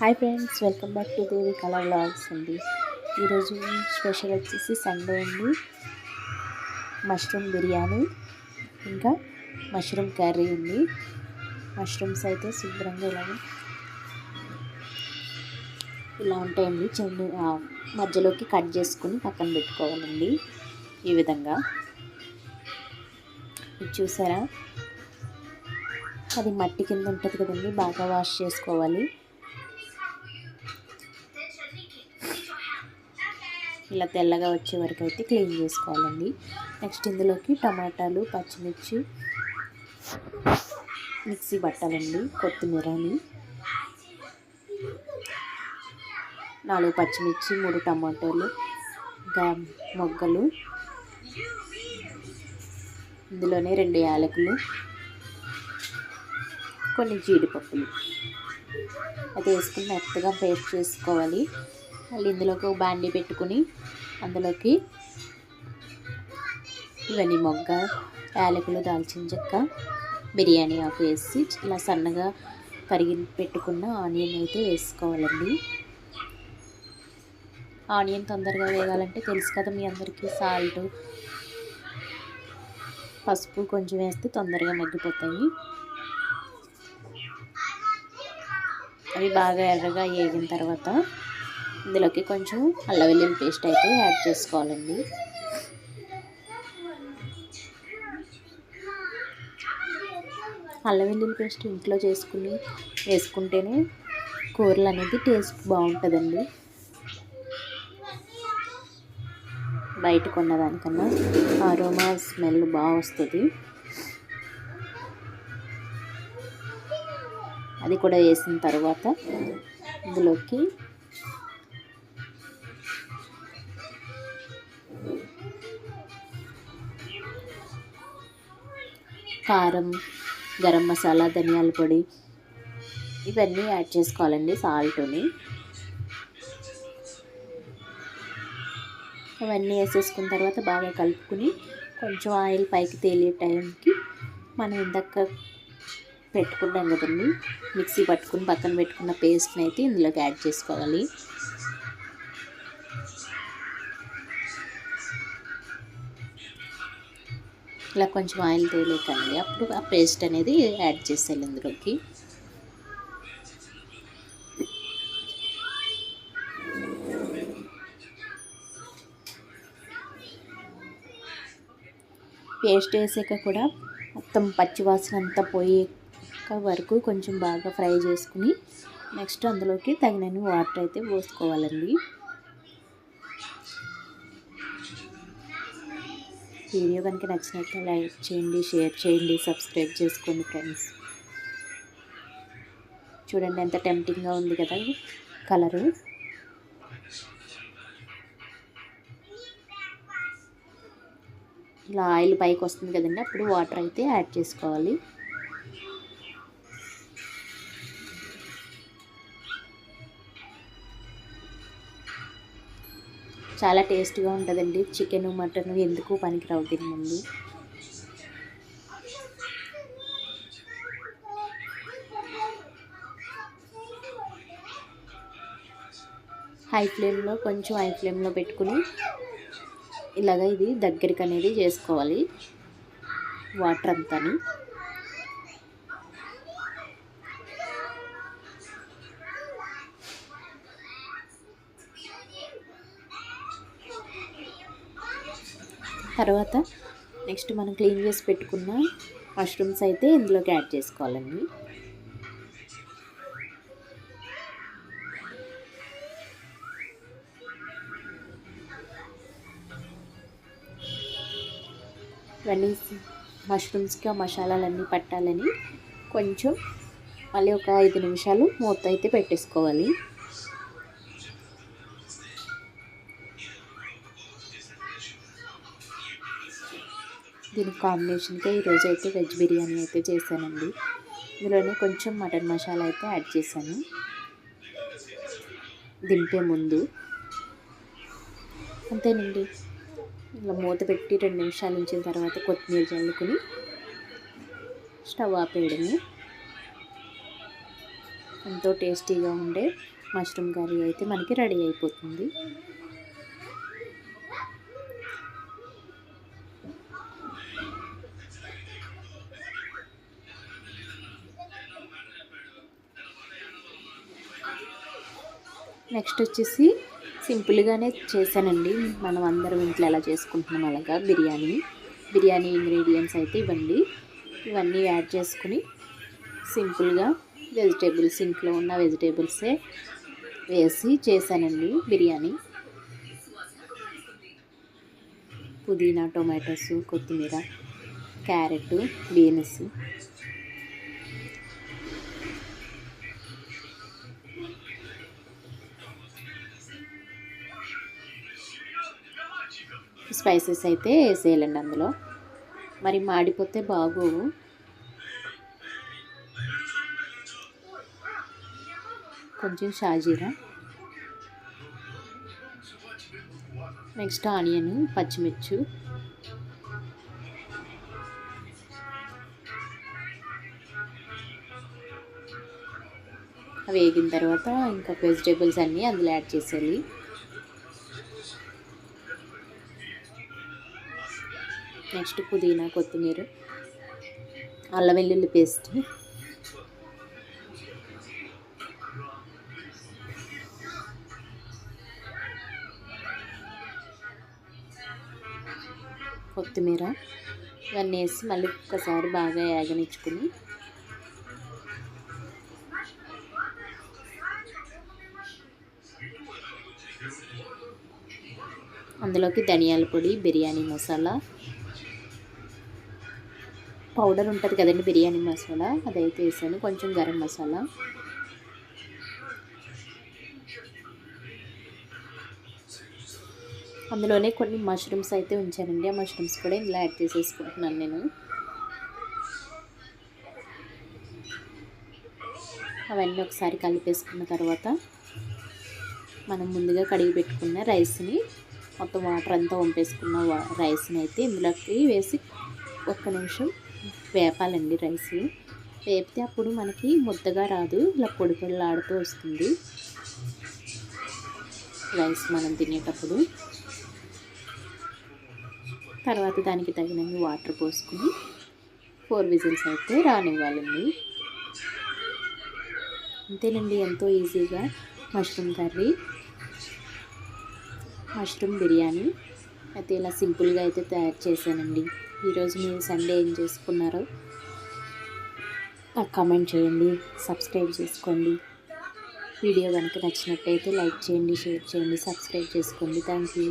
Hi friends welcome back to Devi colour vlogs అండి. ఈరోజు special వచ్చేసి సండే అండి. మష్రూమ్ బిర్యానీ ఇంకా మష్రూమ్ కర్రీ ఉంది మష్రూమ్స్ అయితే శుభ్రంగా ఇలా ఇలా ఉంటాయండి. చిన్న మధ్యలోకి కట్ చేసుకుని పక్కన పెట్టుకోవాలండి ఈ విధంగా. ఇది చూసారా? అది మట్టి కింద ఉంటుంది కదండి బాగా వాష్ చేసుకోవాలి. ఇలా తెల్లగా వచ్చే వరకు అయితే క్లీన్ చేసుకోవాలండి. నెక్స్ట్ ఇందులోకి టమాటాలు పచ్చిమిర్చి మిక్సీ పట్టాలండి కొత్తిమీరని. నాలుగు పచ్చిమిర్చి మూడు టమాటాలు ఇంకా మొగ్గలు. ఇందులోనే రెండు యాలకులు కొన్ని జీడిపప్పులు. అది వేసుకుని మెత్తగా పేస్ట్ చేసుకోవాలి. మళ్ళీ ఇందులోకి ఒక బాండీ పెట్టుకుని అందులోకి ఇవన్నీ మొగ్గ యాలకులు దాల్చిన చెక్క బిర్యానీ ఆకు వేసి ఇలా సన్నగా కరిగి పెట్టుకున్న ఆనియన్ అయితే వేసుకోవాలండి. ఆనియన్ తొందరగా వేగాలంటే తెలుసు కదా మీ అందరికీ సాల్ట్ పసుపు కొంచెం వేస్తే తొందరగా మగ్గిపోతాయి. అవి బాగా ఎర్రగా వేగిన తర్వాత ఇందులోకి కొంచెం అల్లం వెల్లుల్లి పేస్ట్ అయితే యాడ్ చేసుకోవాలండి. అల్లం వెల్లుల్లి పేస్ట్ ఇంట్లో చేసుకుని వేసుకుంటేనే కూరలు అనేది టేస్ట్ బాగుంటుందండి. బయట కొన్నదానికన్నా అరోమా స్మెల్ బాగా వస్తుంది. అది కూడా వేసిన తర్వాత ఇందులోకి కారం గరం మసాలా ధనియాల పొడి ఇవన్నీ యాడ్ చేసుకోవాలండి సాల్ట్ని. అవన్నీ వేసేసుకున్న తర్వాత బాగా కలుపుకుని కొంచెం ఆయిల్ పైకి తేలే టైంకి మనం ఇందాక పెట్టుకున్నాం కదండి మిక్సీ పట్టుకుని పక్కన పెట్టుకున్న పేస్ట్ని అయితే ఇందులోకి యాడ్ చేసుకోవాలి. ఇలా కొంచెం ఆయిల్ తేలేకండి. అప్పుడు ఆ పేస్ట్ అనేది యాడ్ చేసేయాలి ఇందులోకి. పేస్ట్ వేసాక కూడా మొత్తం పచ్చివాసన అంతా పోయేక వరకు కొంచెం బాగా ఫ్రై చేసుకుని నెక్స్ట్ అందులోకి తగినన్ని వాటర్ అయితే పోసుకోవాలండి. వీడియో కనుక నచ్చినట్టు లైక్ చేయండి షేర్ చేయండి సబ్స్క్రైబ్ చేసుకోండి ఫ్రెండ్స్. చూడండి ఎంత టెంప్టింగ్గా ఉంది కదా కలరు. ఇలా ఆయిల్ పైకి వస్తుంది కదండి అప్పుడు వాటర్ అయితే యాడ్ చేసుకోవాలి. చాలా టేస్ట్గా ఉంటుందండి. చికెన్ మటన్ ఎందుకు పనికిరావు దీని ముందు. హై ఫ్లేమ్లో కొంచెం హై ఫ్లేమ్లో పెట్టుకుని ఇలాగ ఇది దగ్గరికి అనేది చేసుకోవాలి. వాటర్ అంతాని. తర్వాత నెక్స్ట్ మనం క్లీన్ చేసి పెట్టుకున్న మష్రూమ్స్ అయితే ఇందులోకి యాడ్ చేసుకోవాలండి. ఇవన్నీ మష్రూమ్స్కి ఆ మసాలాలన్నీ పట్టాలని కొంచెం మళ్ళీ ఒక ఐదు నిమిషాలు మూత అయితే పెట్టేసుకోవాలి. దీని కాంబినేషన్కి ఈరోజు అయితే వెజ్ బిర్యానీ అయితే చేశానండి. ఇందులోనే కొంచెం మటన్ మసాలా అయితే యాడ్ చేశాను. దింపే ముందు. అంతేనండి. ఇలా మూత పెట్టి రెండు నిమిషాలు ఉంచిన తర్వాత కొత్తిమీర చల్లుకుని స్టవ్ ఆపేయడమే. ఎంతో టేస్టీగా ఉండే మష్రూమ్ కర్రీ అయితే మనకి రెడీ అయిపోతుంది. నెక్స్ట్ వచ్చేసి సింపుల్గానే చేశానండి. మనం అందరం ఇంట్లో ఎలా చేసుకుంటున్నాం అలాగా బిర్యానీ. బిర్యానీ ఇంగ్రీడియంట్స్ అయితే ఇవ్వండి. ఇవన్నీ యాడ్ చేసుకుని సింపుల్గా వెజిటేబుల్స్ ఇంట్లో ఉన్న వెజిటేబుల్సే వేసి చేశానండి బిర్యానీ. పుదీనా టొమాటోస్ కొత్తిమీర క్యారెట్ బీన్స్. స్పైసెస్ అయితే వేసేయాలండి అందులో. మరి మాడిపోతే బాగోవు. కొంచెం షాజీరా. నెక్స్ట్ ఆనియన్ పచ్చిమిర్చి. వేగిన తర్వాత ఇంకా వెజిటేబుల్స్ అన్నీ అందులో యాడ్ చేసేయాలి. నెక్స్ట్ పుదీనా కొత్తిమీర అల్లం వెల్లుల్లి పేస్ట్. కొత్తిమీర ఇవన్నీ వేసి మళ్ళీ ఒక్కసారి బాగా యాగనిచ్చుకుని అందులోకి ధనియాల పొడి బిర్యానీ మసాలా పౌడర్ ఉంటుంది కదండి బిర్యానీ మసాలా అదైతే వేసాను. కొంచెం గరం మసాలా. అందులోనే కొన్ని మష్రూమ్స్ అయితే ఉంచానండి. ఆ మష్రూమ్స్ కూడా ఇందులో యాడ్ చేసేసుకుంటున్నాను నేను. అవన్నీ ఒకసారి కలిపేసుకున్న తర్వాత మనం ముందుగా కడిగి పెట్టుకున్న రైస్ని మొత్తం వాటర్ అంతా వంపేసుకున్న రైస్ని అయితే ఇందులోకి వేసి ఒక్క నిమిషం వేపాలండి రైస్. వేపితే అప్పుడు మనకి ముద్దగా రాదు ఇలా పొడి పొడిలాడుతూ వస్తుంది. రైస్ మనం తినేటప్పుడు. తర్వాత దానికి తగినన్ని వాటర్ పోసుకుని ఫోర్ విజిల్స్ అయితే రానివ్వాలండి. అంతేనండి ఎంతో ఈజీగా మష్రూమ్ కర్రీ మష్రూమ్ బిర్యానీ. అయితే ఇలా సింపుల్గా అయితే తయారు చేశానండి. ఈరోజు మీరు సండే ఏం చేసుకున్నారో నాకు కామెంట్ చేయండి సబ్స్క్రైబ్ చేసుకోండి. వీడియో కనుక నచ్చినట్టయితే లైక్ చేయండి షేర్ చేయండి సబ్స్క్రైబ్ చేసుకోండి. Thank you